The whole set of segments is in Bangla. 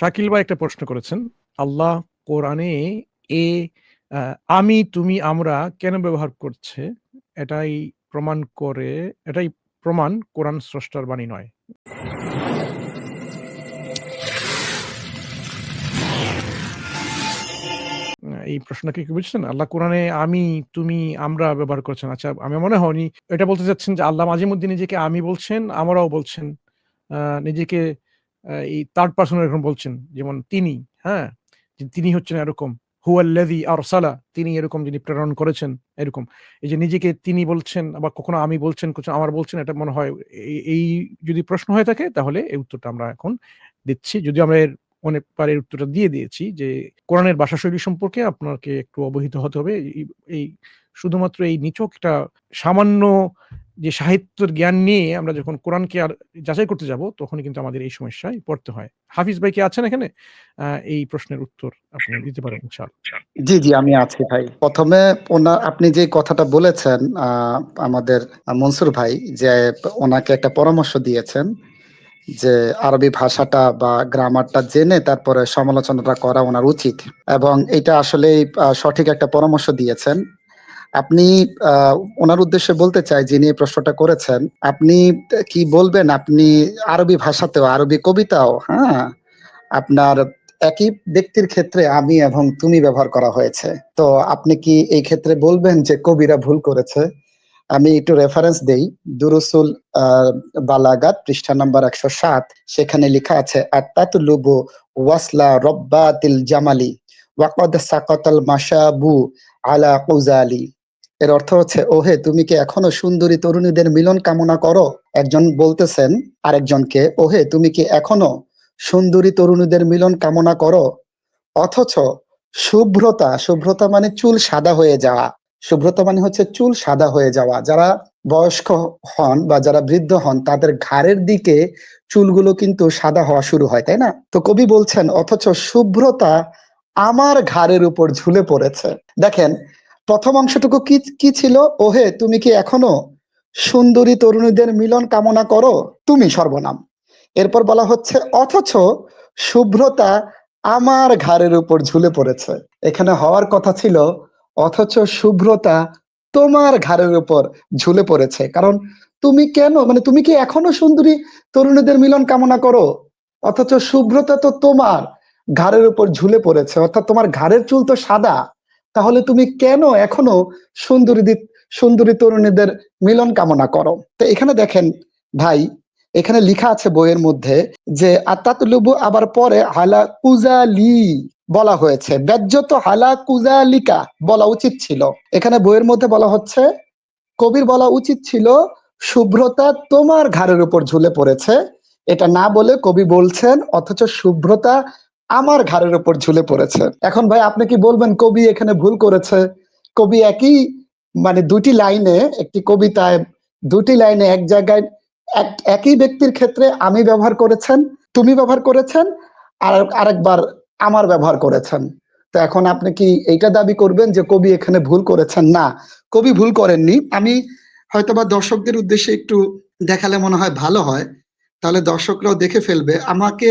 শাকিল ভাই একটা প্রশ্ন করেছেন, আল্লাহ কোরআনে এ আমি, তুমি, আমরা কেন ব্যবহার করছে? এটাই প্রমাণ করে, এটাই প্রমাণ কোরআন স্রষ্টার বাণী নয়। এই প্রশ্নটা কি বুঝছেন? আল্লাহ কোরআনে আমি, তুমি, আমরা ব্যবহার করছেন। আচ্ছা আমি মনে হয়নি। এটা বলতে চাচ্ছেন যে আল্লাহ মাঝে মধ্যে নিজেকে আমি বলছেন, আমরাও বলছেন। নিজেকে এই থার্ড পার্সন এরকম বলছেন, যেমন তিনি হ্যাঁ? তিনি হচ্ছেন এরকম, হুয়াল্লাযী আরসালা, তিনি এরকম যিনি প্রেরণ করেছেন, এরকম। এই যে নিজেকে তিনি বলছেন বা কখনো আমি বলছেন, কখনো আমার বলছেন, এটা মনে হয়, এই যদি প্রশ্ন হয়ে থাকে, তাহলে এই উত্তরটা আমরা এখন দিচ্ছি। যদি আমরা এর অনেকবার এর উত্তরটা দিয়ে দিয়েছি যে, কোরআনের ভাষাশৈলী সম্পর্কে আপনাকে একটু অবহিত হতে হবে। এই- শুধুমাত্র এই নিচক একটা সামান্য যে সাহিত্যের জ্ঞান নিয়ে আমরা যখন কোরআনকে আর যাচাই করতে যাব, তখনই কিন্তু আমাদের এই সমস্যায় পড়তে হয়। হাফিজ ভাই কি আছেন এখানে? এই প্রশ্নের উত্তর আপনি দিতে পারেন জি জি, আমি আছি ভাই। প্রথমে ওনা, আপনি যে কথাটা বলেছেন আমাদের মনসুর ভাই যে, ওনাকে একটা পরামর্শ দিয়েছেন যে আরবি ভাষাটা বা গ্রামারটা জেনে তারপরে সমালোচনাটা করা ওনার উচিত। এবং এটা আসলে সঠিক একটা পরামর্শ দিয়েছেন। আপনি ওনার উদ্দেশ্যে বলতে চাই, যিনি এই প্রশ্নটা করেছেন, আপনি কি বলবেন? আপনি আরবি ভাষাতেও, আরবি কবিতাও হ্যাঁ? আপনার একই ব্যক্তির ক্ষেত্রে আমি এবং তুমি ব্যবহার করা হয়েছে। তো আপনি কি এই ক্ষেত্রে বলবেন যে কবিরা ভুল করেছে? আমি একটু রেফারেন্স দেই। দুরুসুল বালাগাত, পৃষ্ঠা নাম্বার একশো সাত, সেখানে লেখা আছে আত্তাতুলুবু ওয়াসলা রব্বাতিল জামালি, ওয়াকদ সাকাতাল মাশাবু আলা কুজালি। এর অর্থ হচ্ছে, ওহে, তুমি কি এখনও সুন্দরী তরুণীদের মিলন কামনা করো? একজন বলতেছেন আরেকজনকে, ওহে, তুমি কি এখনও সুন্দরী তরুণীদের মিলন কামনা করো? অথচ শুভ্রতা শুভ্রতা মানে চুল সাদা হয়ে যাওয়া। শুভ্রতা মানে হচ্ছে চুল সাদা হয়ে যাওয়া। যারা বয়স্ক হন বা যারা বৃদ্ধ হন, তাদের ঘাড়ের দিকে চুলগুলো কিন্তু সাদা হওয়া শুরু হয়, তাই না? তো কবি বলছেন, অথচ শুভ্রতা আমার ঘাড়ের উপর ঝুলে পড়েছে। দেখেন, প্রথম অংশটুকু কি কি ছিল? ওহে, তুমি কি এখনও সুন্দরী তরুণীদের মিলন কামনা করো? তুমি সর্বনাম। এরপর বলা হচ্ছে, অথচ শুভ্রতা আমার ঘাড়ের উপর ঝুলে পড়েছে। এখানে হওয়ার কথা ছিল অথচ শুভ্রতা তোমার ঘাড়ের উপর ঝুলে পড়েছে। কারণ তুমি কেন মানে তুমি কি এখনও সুন্দরী? তরুণীদের মিলন কামনা করো। অথচ শুভ্রতা তো তোমার ঘাড়ের উপর ঝুলে পড়েছে, অর্থাৎ তোমার ঘাড়ের চুল তো সাদা। তাহলে তুমি কেন এখনও সুন্দরী সুন্দরী তরুণীদের মিলন কামনা করো? তো এখানে দেখেন ভাই, এখানে লিখা আছে বইয়ের মধ্যে যে আত্মাতুলুবু আবার পরে হালা কুজালি বলা হয়েছে। ব্যাজ্যত হালা কুজালিকা বলা উচিত ছিল। এখানে বইয়ের মধ্যে বলা হচ্ছে, কবির বলা উচিত ছিল, শুভ্রতা তোমার ঘাড়ের উপর ঝুলে পড়েছে। এটা না বলে কবি বলছেন, অথচ শুভ্রতা আমার ঘাড়ের উপর ঝুলে পড়েছে। এখন ভাই, আপনি কি বলবেন, কবি এখানে ভুল করেছে? কবি একই মানে দুটি লাইনে, একটি কবিতায় দুটি লাইনে এক জায়গায় এক- একই ব্যক্তির ক্ষেত্রে আমি ব্যবহার করেছেন, তুমি ব্যবহার করেছেন, আর আরেকবার আমার ব্যবহার করেছেন। তো এখন আপনি কি এইটা দাবি করবেন যে কবি এখানে ভুল করেছেন? না কবি ভুল করেননি। আমি হয়তোবা দর্শকদের উদ্দেশ্যে একটু দেখালে মনে হয় ভালো হয়। তাহলে দর্শকরাও দেখে ফেলবে। আমাকে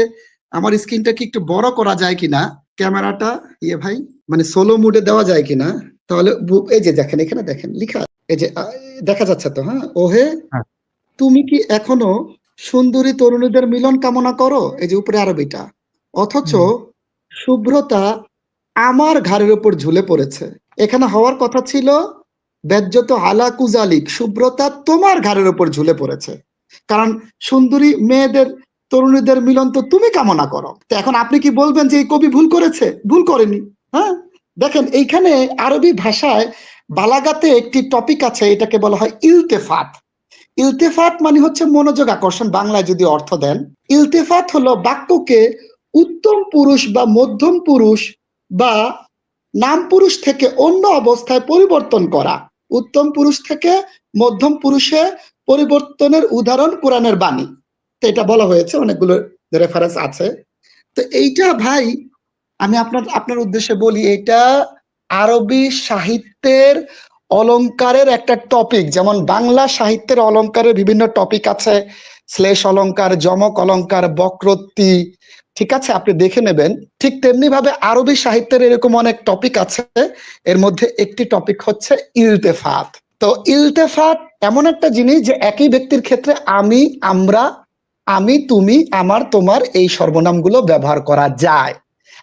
আমার স্ক্রিনটা কি একটু বড় করা যায় কিনা ক্যামেরাটা ইয়ে ভাই মানে সোলো মুডে দেওয়া যায় কিনা তাহলে এই যে দেখেন এখানে দেখেন লিখা এই যে দেখা যাচ্ছে তো হ্যাঁ? ওহে হ্যাঁ। তুমি কি এখনও সুন্দরী তরুণীদের মিলন কামনা করো? এই যে উপরে আরবিটা। অথচ। শুভ্রতা আমার ঘাড়ের উপর ঝুলে পড়েছে। এখানে হওয়ার কথা ছিল, ব্যাজ্যত আলা কুজালিক শুভ্রতা তোমার ঘাড়ের উপর ঝুলে পড়েছে। কারণ সুন্দরী মেয়েদের, তরুণীদের মিলন তো তুমি কামনা করো। তো এখন আপনি কি বলবেন যে এই কবি ভুল করেছে? ভুল করেনি হ্যাঁ? দেখেন, এইখানে আরবি ভাষায় বালাগাতে একটি টপিক আছে, এটাকে বলা হয় ইলতেফাত। ইলতেফাত মানে হচ্ছে মনোযোগ আকর্ষণ, বাংলায় যদি অর্থ দেন। ইলতেফাত হলো বাক্যকে উত্তম পুরুষ বা মধ্যম পুরুষ বা নাম পুরুষ থেকে অন্য অবস্থায় পরিবর্তন করা। উত্তম পুরুষ থেকে মধ্যম পুরুষে পরিবর্তনের উদাহরণ কোরআনের বাণী। তো এটা বলা হয়েছে, অনেকগুলো রেফারেন্স আছে। তো এইটা ভাই, আমি আপনার আপনার উদ্দেশ্যে বলি, এটা আরবি সাহিত্যের অলংকারের একটা টপিক যেমন বাংলা সাহিত্যের অলংকারের বিভিন্ন টপিক আছে। শ্লেষ অলঙ্কার, যমক অলংকার বক্রোক্তি ঠিক আছে, আপনি দেখে নেবেন। ঠিক তেমনি ভাবে আরবি সাহিত্যের এরকম অনেক টপিক আছে। এর মধ্যে একটি টপিক হচ্ছে ইলতেফাত। তো ইলতেফাত এমন একটা জিনিস যে একই ব্যক্তির ক্ষেত্রে আমি, আমরা, আমি, তুমি, আমার, তোমার এই সর্বনামগুলো ব্যবহার করা যায়।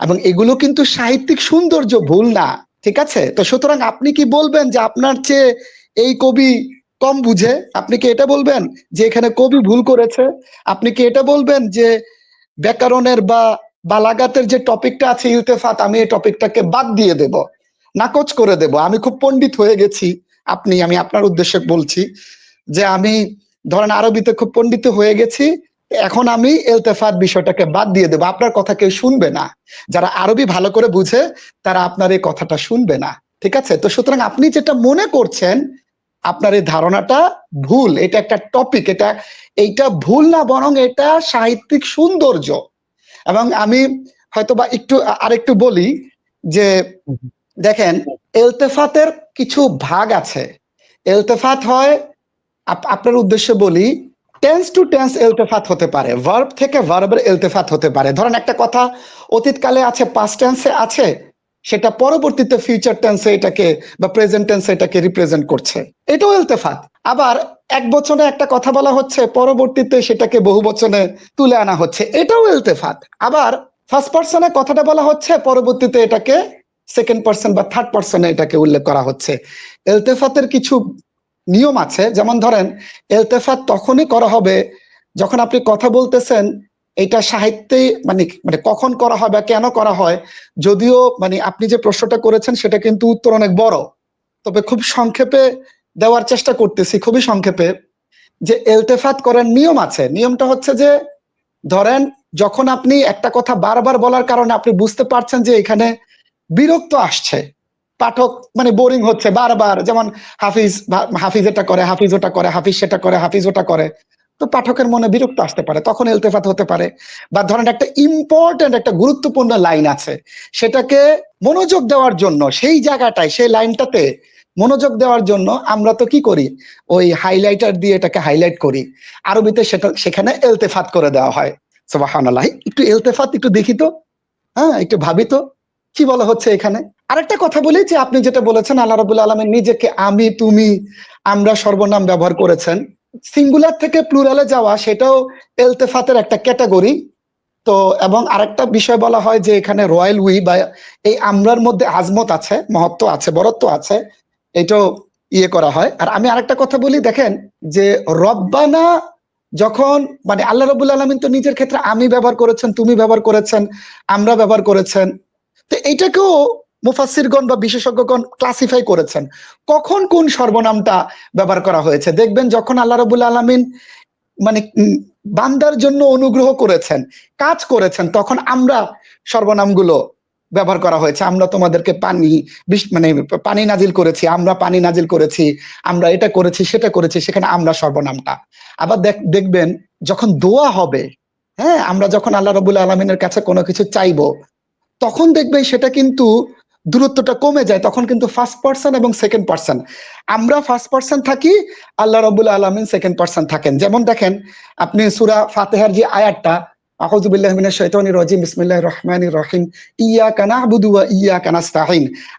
এবং এগুলো কিন্তু সাহিত্যিক সৌন্দর্য ভুল না, ঠিক আছে? তো সুতরাং আপনি কি বলবেন যে আপনার চেয়ে এই কবি কম বুঝে? আপনি কি এটা বলবেন যে এখানে কবি ভুল করেছে? আপনি কি এটা বলবেন যে ব্যাকরণের বা বালাগাতের যে টপিকটা আছে ইলতেফাত, আমি এই টপিকটাকে বাদ দিয়ে দেব, নাকচ করে দেব। আমি খুব পণ্ডিত হয়ে গেছি, আপনি, আমি আপনার উদ্দেশ্যে বলছি যে আমি ধরেন আরবিতে খুব পণ্ডিত হয়ে গেছি, এখন আমি এলতেফাত বিষয়টাকে বাদ দিয়ে দেবো। আপনার কথা কেউ শুনবে না। যারা আরবি ভালো করে বুঝে, তারা আপনার এই কথাটা শুনবে না। ঠিক আছে? তো সুতরাং আপনি যেটা মনে করছেন আপনার এই ধারণাটা ভুল, এটা একটা টপিক এটা, এইটা ভুল না, বরং এটা সাহিত্যিক সৌন্দর্য। এবং আমি হয়তো বা একটু, আরেকটু বলি যে, দেখেন, এলতেফাতের কিছু ভাগ আছে। এলতেফাত হয়, আপ- আপনার উদ্দেশ্যে বলি টেন্স টু টেন্স এলতেফাত হতে পারে ভার্ব থেকে ভার্বের এলতেফাত হতে পারে। ধরেন একটা কথা অতীতকালে আছে পাস্ট টেন্সে আছে সেটা পরবর্তীতে ফিউচার টেন্সে এটাকে বা প্রেজেন্ট টেন্সে এটাকে রিপ্রেজেন্ট করছে। এটাও এলতেফাত আবার এক বচনে একটা কথা বলা হচ্ছে, পরবর্তীতে সেটাকে বহু বচনে তুলে আনা হচ্ছে। এটাও এলতেফাত আবার ফার্স্ট পার্সনে কথাটা বলা হচ্ছে, পরবর্তীতে এটাকে সেকেন্ড পার্সন বা থার্ড পার্সনে এটাকে উল্লেখ করা হচ্ছে। এলতেফাতের কিছু নিয়ম আছে, যেমন ধরেন এলতেফাত তখনই করা হবে যখন আপনি কথা বলতেছেন এটা সাহিত্যে মানে মানে কখন করা হয় বা কেন করা হয়, যদিও মানে আপনি যে প্রশ্নটা করেছেন সেটা কিন্তু উত্তর অনেক বড়। তবে খুব সংক্ষেপে দেওয়ার চেষ্টা করতেছি, খুবই সংক্ষেপে, যে এলতেফাত করার নিয়ম আছে। নিয়মটা হচ্ছে যে, ধরেন যখন আপনি একটা কথা বারবার বলার কারণে আপনি বুঝতে পারছেন যে এখানে বিরক্ত আসছে, পাঠক মানে বোরিং হচ্ছে বারবার, যেমন হাফিজ হাফিজ এটা করে, হাফিজ ওটা করে, হাফিজ সেটা করে, হাফিজ ওটা করে তো পাঠকের মনে বিরক্ত আসতে পারে, তখন এলতেফাত হতে পারে। বা ধরেন একটা ইম্পর্টেন্ট একটা গুরুত্বপূর্ণ লাইন আছে, সেটাকে মনোযোগ দেওয়ার জন্য, সেই জায়গাটায়, সেই লাইনটাতে মনোযোগ দেওয়ার জন্য আমরা তো কি করি? ওই হাইলাইটার দিয়ে এটাকে হাইলাইট করি। আরবিতে সেটা, সেখানে এলতেফাত করে দেওয়া হয়। সুবহানাল্লাহ, একটু এলতেফাত, একটু দেখি তো। হ্যাঁ একটু ভাবি তো, কি বলা হচ্ছে এখানে? আরেকটা কথা বলি যে আপনি যেটা বলেছেন, আল্লাহ রাবুল আলমের নিজেকে আমি, তুমি, আমরা সর্বনাম ব্যবহার করেছেন। সিঙ্গুলার থেকে প্লুরালে যাওয়া সেটাও এলতেফাতের একটা ক্যাটাগরি তো, এবং আরেকটা বিষয় বলা হয় যে এখানে রয়্যাল উই বা এই আমরার মধ্যে আজমত আছে, মহত্ব আছে, বরত্ব আছে, এটাও ইয়ে করা হয়। আর আমি আরেকটা কথা বলি, দেখেন যে রব্বানা যখন মানে আল্লাহ রবুল আলমিন তো নিজের ক্ষেত্রে আমি ব্যবহার করেছেন, তুমি ব্যবহার করেছেন, আমরা ব্যবহার করেছেন। তো এইটাকেও মুফাসিরগণ বা বিশেষজ্ঞগণ ক্লাসিফাই করেছেন। কখন কোন সর্বনামটা ব্যবহার করা হয়েছে? দেখবেন যখন আল্লাহ রবুল আলমিন মানে বান্দার জন্য অনুগ্রহ করেছেন, কাজ করেছেন, তখন আমরা সর্বনামগুলো ব্যবহার করা হয়েছে। আমরা তোমাদেরকে পানি মানে পানি নাজিল করেছি, আমরা পানি নাজিল করেছি, আমরা এটা করেছি, সেটা করেছি, সেখানে আমরা সর্বনামটা। আবার দেখ, দেখবেন যখন দোয়া হবে হ্যাঁ আমরা যখন আল্লাহ রবুল আলমিনের কাছে কোনো কিছু চাইব, তখন দেখবেন সেটা কিন্তু দূরত্বটা কমে যায়, তখন কিন্তু ফার্স্ট পার্সন এবং সেকেন্ড পার্সন আমরা ফার্স্ট পার্সন থাকি, আল্লাহ রবুল আলমিন সেকেন্ড পার্সন থাকেন। যেমন দেখেন, আপনি সুরা ফাতেহার যে ইয়াকা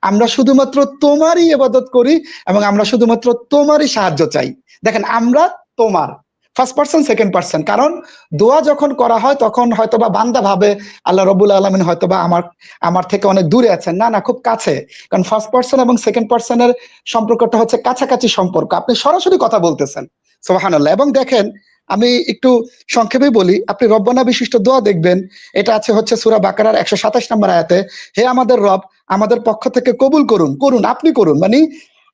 আমরা শুধুমাত্র তোমারই ইবাদত করি এবং আমরা শুধুমাত্র তোমারই সাহায্য চাই। দেখেন, আমরা তোমার ফার্স্ট পার্সন সেকেন্ড পার্সন কারণ দোয়া যখন করা হয়, তখন হয়তোবা বান্দা ভাবে, আল্লাহ রবুল আলমিন হয়তোবা আমার আমার থেকে অনেক দূরে আছেন। না না, খুব কাছে। কারণ ফার্স্ট পার্সন এবং সেকেন্ড পার্সনের সম্পর্কটা হচ্ছে কাছাকাছি সম্পর্ক। আপনি সরাসরি কথা বলতেছেন। সোহানাল্লাহ এবং দেখেন, আমি একটু সংক্ষেপে বলি, আপনি রব্বানা বিশিষ্ট দোয়া দেখবেন। এটা আছে হচ্ছে সুরা বাকারার একশো সাতাশ নম্বর আয়াতে, হে আমাদের রব, আমাদের পক্ষ থেকে কবুল করুন। করুন, আপনি করুন। মানে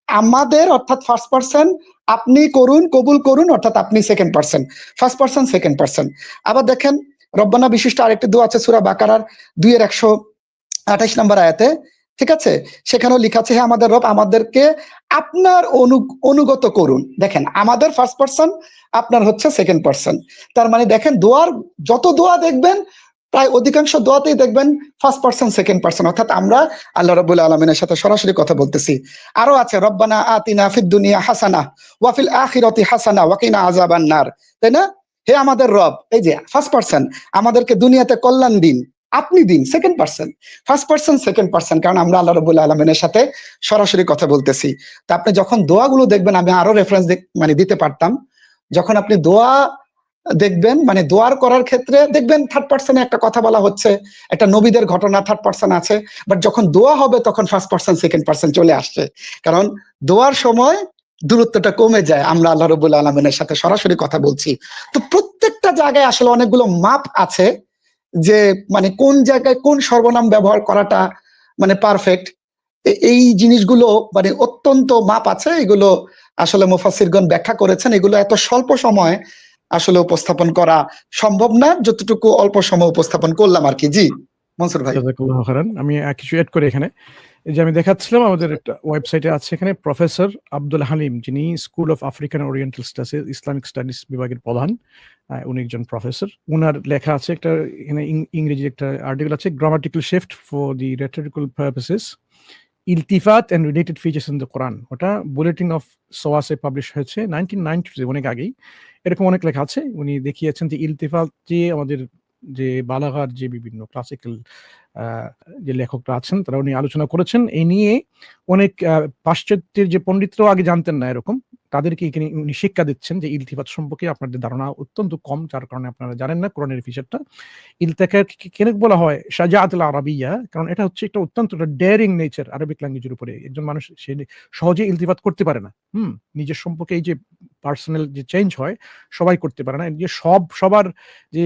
আমাদের, অর্থাৎ ফার্স্ট পার্সন আপনি করুন, কবুল করুন, অর্থাৎ আপনি second person first person second person আবার দেখেন, রব্বানা বিশিষ্ট আরেকটি দোয়া আছে সুরা বাকারার দুইয়ের একশো আঠাইশ নম্বর আয়াতে। ঠিক আছে? সেখানেও লেখা আছে, হে আমাদের রব, আমাদেরকে আপনার অনু, অনুগত করুন। দেখেন, আমাদের ফার্স্ট পার্সন আপনার হচ্ছে সেকেন্ড পার্সন তার মানে দেখেন, দোয়ার, যত দোয়া দেখবেন প্রায় অধিকাংশ দোয়াতেই দেখবেন ফার্স্ট পার্সন সেকেন্ড পার্সন অর্থাৎ আমরা আল্লাহ রবুল আলমিনের সাথে সরাসরি কথা বলতেছি। আরও আছে, রব্বানা আতিনা ফিদ দুনিয়া হাসানা ওয়াফিল আখিরাতি হাসানা ওয়াকিনা আযাবান নার। তাই না? হে আমাদের রব, এই যে ফার্স্ট পার্সন আমাদেরকে দুনিয়াতে কল্যাণ দিন, আপনি দিন second person first person second person কারণ আমরা আল্লাহ রবুল্লা আলমিনের সাথে সরাসরি কথা বলতেছি। তা আপনি যখন দোয়াগুলো দেখবেন, আমি আরও রেফারেন্স মানে দিতে পারতাম, যখন আপনি দোয়া দেখবেন মানে দোয়ার করার ক্ষেত্রে দেখবেন থার্ড পার্সনে একটা কথা বলা হচ্ছে, একটা নবীদের ঘটনা থার্ড পার্সন আছে বাট যখন দোয়া হবে তখন ফার্স্ট পার্সন সেকেন্ড পার্সন চলে আসছে। কারণ দোয়ার সময় দূরত্বটা কমে যায়, আমরা আল্লাহ রবুল্লা আলমিনের সাথে সরাসরি কথা বলছি। তো প্রত্যেকটা জায়গায় আসলে অনেকগুলো মাপ আছে যে মানে কোন জায়গায় কোন সর্বনাম ব্যবহার করাটা মানে পারফেক্ট এই জিনিসগুলো মানে অত্যন্ত মাপ আছে, এগুলো আসলে মুফাসিরগণ ব্যাখ্যা করেছেন, এগুলো এত স্বল্প সময় আসলে উপস্থাপন করা সম্ভব না। যতটুকু অল্প সময় উপস্থাপন করলাম আর কি। জি, মনসুর ভাই। আমি কিছু এড করি এখানে। যে আমি দেখাচ্ছিলাম, আমাদের একটা ওয়েবসাইটে আছে এখানে প্রফেসর আব্দুল হালিম, যিনি school of African Oriental studies Islamic studies বিভাগের প্রধান। উনি একজন প্রফেসর উনার লেখা আছে একটা, এখানে ইংরেজি একটা আর্টিকেল আছে grammatical shift for the rhetorical purposes ইলতিফাত and related features in the Quran ওটা বুলেটিন অফ সোয়াসে পাবলিশ হয়েছে নাইনটিন নাইনটি অনেক আগেই। এরকম অনেক লেখা আছে। উনি দেখিয়েছেন যে ইলতিফাত যে আমাদের যে বালাঘার যে বিভিন্ন ক্লাসিক্যাল যে লেখকরা আছেন, তারা উনি আলোচনা করেছেন। এই নিয়ে অনেক পাশ্চাত্যের যে পণ্ডিতরাও আগে জানতেন না এরকম। তাদেরকে এখানে উনি শিক্ষা দিচ্ছেন যে ইলতিফাত সম্পর্কে আপনাদের ধারণা অত্যন্ত কম, যার কারণে আপনারা জানেন না কোরআনের ফিচারটা। ইলতেকার কেন বলা হয়? শাজাআতুল আরাবিয়া, কারণ এটা হচ্ছে একটা অত্যন্ত ডেয়ারিং নেচার আরবিক ল্যাঙ্গুয়েজের উপরে। একজন মানুষ সে সহজে ইলতিফাত করতে পারে না। হুম? নিজের সম্পর্কে এই যে পার্সোনাল যে চেঞ্জ হয়, সবাই করতে পারে না। যে সব, সবার যে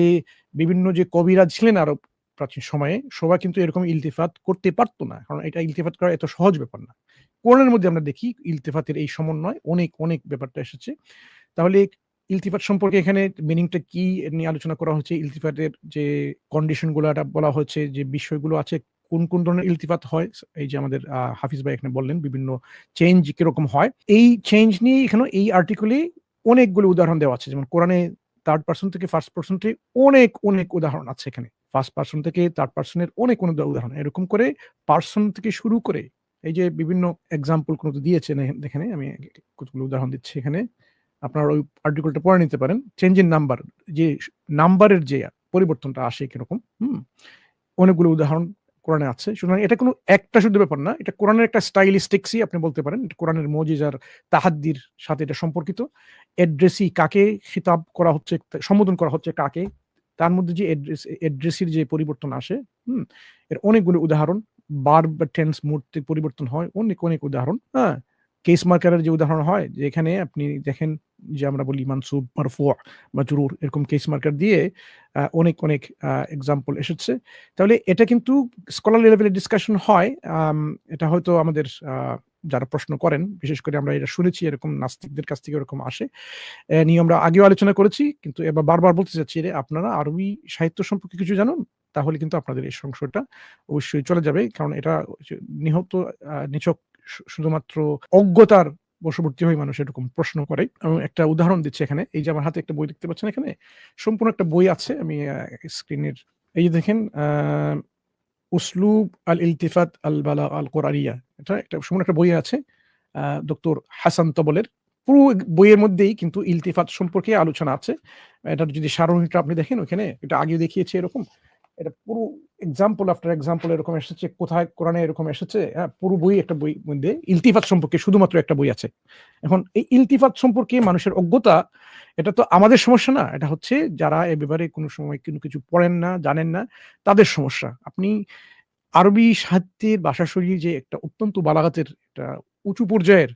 বিভিন্ন যে কবিরা ছিলেন আরও প্রাচীন সময়ে, সবাই কিন্তু এরকম ইলতিফাত করতে পারতো না। কারণ এটা ইলতিফাত করা এত সহজ ব্যাপার না। কোরআনের মধ্যে আমরা দেখি ইলতিফাতের এই সমন্বয়, অনেক অনেক ব্যাপারটা এসেছে। তাহলে ইলতিফাত সম্পর্কে এখানে মিনিংটা কি নিয়ে আলোচনা করা হচ্ছে? ইলতিফাতের যে কন্ডিশনগুলো এটা বলা হচ্ছে, যে বিষয়গুলো আছে, কোন কোন ধরনের ইলতিফাত হয়? এই যে আমাদের হাফিজ ভাই এখানে বললেন বিভিন্ন চেঞ্জ কীরকম হয়। এই চেঞ্জ নিয়ে এখানে এই আর্টিকেলে অনেকগুলো উদাহরণ দেওয়া আছে। যেমন কোরআনে থার্ড পার্সন থেকে ফার্স্ট পার্সনটি অনেক অনেক উদাহরণ আছে এখানে। ফার্স্ট পার্সন থেকে থার্ড পার্সনের অনেক অনেক উদাহরণ। এরকম করে পার্সন থেকে শুরু করে এই যে বিভিন্ন এক্সাম্পল কোনো দিয়েছেন এখানে- আমি কতগুলো উদাহরণ দিচ্ছি এখানে। আপনারা ওই আর্টিকেলটা পড়ে নিতে পারেন। চেঞ্জ ইন নাম্বার যে নাম্বারের যে পরিবর্তনটা আসে কীরকম, হুম? অনেকগুলো উদাহরণ কোরআনে আছে। সুতরাং এটা কোনো একটা শুধু ব্যাপার না। এটা কোরআনের একটা স্টাইলিস্টিক্সই আপনি বলতে পারেন। কোরআনের মজিজার তাহাদ্দির সাথে এটা সম্পর্কিত। অ্যাড্রেসই কাকে খিতাব করা হচ্ছে, সম্বোধন করা হচ্ছে কাকে, তার মধ্যে যে অ্যাড্রেস অ্যাড্রেসের যে পরিবর্তন আসে, হুম? এর অনেকগুলো উদাহরণ বার বা টেন্স মুহূর্তে পরিবর্তন হয়। অনেক অনেক উদাহরণ হ্যাঁ? কেস মার্কারের যে উদাহরণ হয়, যেখানে আপনি দেখেন যে আমরা বলি মানসুব মারফু বা জরুর, এরকম কেস মার্কার দিয়ে অনেক অনেক এক্সাম্পল এসেছে। তাহলে এটা কিন্তু স্কলার লেভেলের ডিসকাশন হয় এটা হয়তো আমাদের যারা প্রশ্ন করেন, বিশেষ করে আমরা এটা শুনেছি, এরকম নাস্তিকদের কাছ থেকে এরকম আসে। নিয়ে আমরা আগেও আলোচনা করেছি, কিন্তু এবার বারবার বলতে চাচ্ছি যে আপনারা আরবি সাহিত্য সম্পর্কে কিছু জানুন? তাহলে কিন্তু আপনাদের এই সংশয়টা অবশ্যই চলে যাবে। কারণ এটা নিহত নিছক শুধুমাত্র অজ্ঞতার বশবর্তী হয়ে মানুষ এরকম প্রশ্ন করে। এবং একটা উদাহরণ দিচ্ছে এখানে। এই যে আমার হাতে একটা বই দেখতে পাচ্ছেন এখানে? সম্পূর্ণ একটা বই আছে। আমি স্ক্রিনের এই যে দেখেন উসলুব আল ইলতিফাত আল বালা আল কোরআনিয়া এটা একটা সম্পূর্ণ একটা বই আছে ডক্টর হাসান তবলের। পুরো বইয়ের মধ্যেই কিন্তু ইলতিফাত সম্পর্কে আলোচনা আছে। এটার যদি সারণীটা আপনি দেখেন ওখানে এটা আগে দেখিয়েছে এরকম। এটা পুরো এক্সাম্পল আফটার এক্সাম্পল এরকম এসেছে, কোথায় কোরআনে এরকম এসেছে হ্যাঁ পুরো বই একটা বই মধ্যে ইলতিফাত সম্পর্কে শুধুমাত্র একটা বই আছে। এখন এই ইলতিফাত সম্পর্কে মানুষের অজ্ঞতা, এটা তো আমাদের সমস্যা না, এটা হচ্ছে যারা এ ব্যাপারে কোনো সময় কোনো কিছু পড়েন না, জানেন না, তাদের সমস্যা। আপনি আরবি সাহিত্যের ভাষাশৈলীর যে একটা অত্যন্ত বালাগাতের একটা উঁচু পর্যায়ের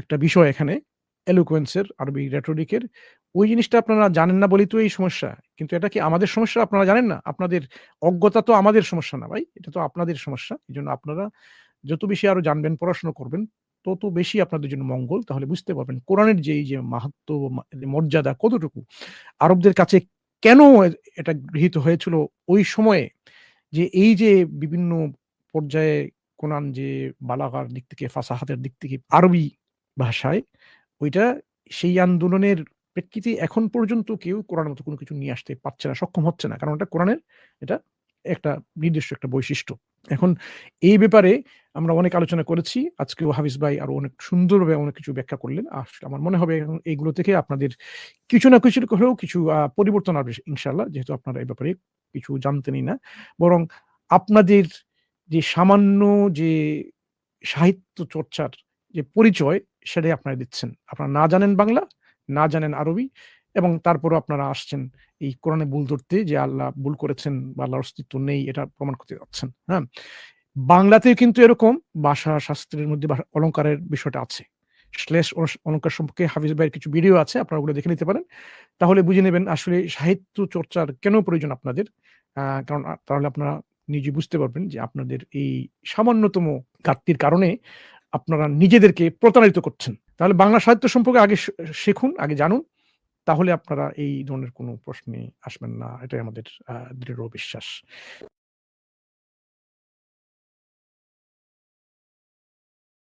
একটা বিষয় এখানে এলোকুয়েন্সের আরবি রেটরিকের ওই জিনিসটা আপনারা জানেন না বলেই তো এই সমস্যা। কিন্তু এটা কি আমাদের সমস্যা? আপনারা জানেন না? আপনাদের অজ্ঞতা তো আমাদের সমস্যা না ভাই। এটা তো আপনাদের সমস্যা। এই জন্য আপনারা যত বেশি আরও জানবেন, পড়াশোনা করবেন, তত বেশি আপনাদের জন্য মঙ্গল। তাহলে বুঝতে পারবেন কোরআনের যে যে মাহাত্ম মর্যাদা কতটুকু, আরবদের কাছে কেন এটা গৃহীত হয়েছিল ওই সময়ে? যে এই যে বিভিন্ন পর্যায়ে কোরআন যে বালাগার দিক থেকে, ফাসাহাতের দিক থেকে আরবি ভাষায়, ওইটা সেই আন্দোলনের প্রেক্ষিতে এখন পর্যন্ত কেউ কোরআনের মতো কোনো কিছু নিয়ে আসতে পারছে না সক্ষম হচ্ছে না কারণ এটা কোরআনের এটা একটা নির্দিষ্ট একটা বৈশিষ্ট্য এখন এই ব্যাপারে আমরা অনেক আলোচনা করেছি। আজকেও হাফিজ ভাই আরও অনেক সুন্দরভাবে অনেক কিছু ব্যাখ্যা করলেন। আমার মনে হবে এইগুলো থেকে আপনাদের কিছু না কিছু হলেও কিছু পরিবর্তন আসবে ইনশাল্লাহ যেহেতু আপনারা এই ব্যাপারে কিছু জানতেনই না। বরং আপনাদের যে সামান্য যে সাহিত্য চর্চার যে পরিচয় সেটাই আপনারা দিচ্ছেন। আপনারা না জানেন বাংলা, না জানেন আরবি এবং তারপরেও আপনারা আসছেন এই কোরআনে ভুল ধরতে যে আল্লাহ ভুল করেছেন বা আল্লাহর অস্তিত্ব নেই, এটা প্রমাণ করতে যাচ্ছেন। হ্যাঁ? বাংলাতেও কিন্তু এরকম ভাষা শাস্ত্রের মধ্যে ভাষা অলংকারের বিষয়টা আছে। শ্লেষ অলঙ্কার সম্পর্কে হাফিজ ভাইয়ের কিছু ভিডিও আছে। আপনারা ওগুলো দেখে নিতে পারেন। তাহলে বুঝে নেবেন আসলে সাহিত্য চর্চার কেন প্রয়োজন আপনাদের। কারণ তাহলে আপনারা নিজে বুঝতে পারবেন যে আপনাদের এই সামান্যতম ঘাটতির কারণে আপনারা নিজেদেরকে প্রতারিত করছেন। তাহলে বাংলা সাহিত্য সম্পর্কে আগে শিখুন, আগে জানুন। তাহলে আপনারা এই ধরনের কোনো প্রশ্নে আসবেন না। এটাই আমাদের দৃঢ় বিশ্বাস।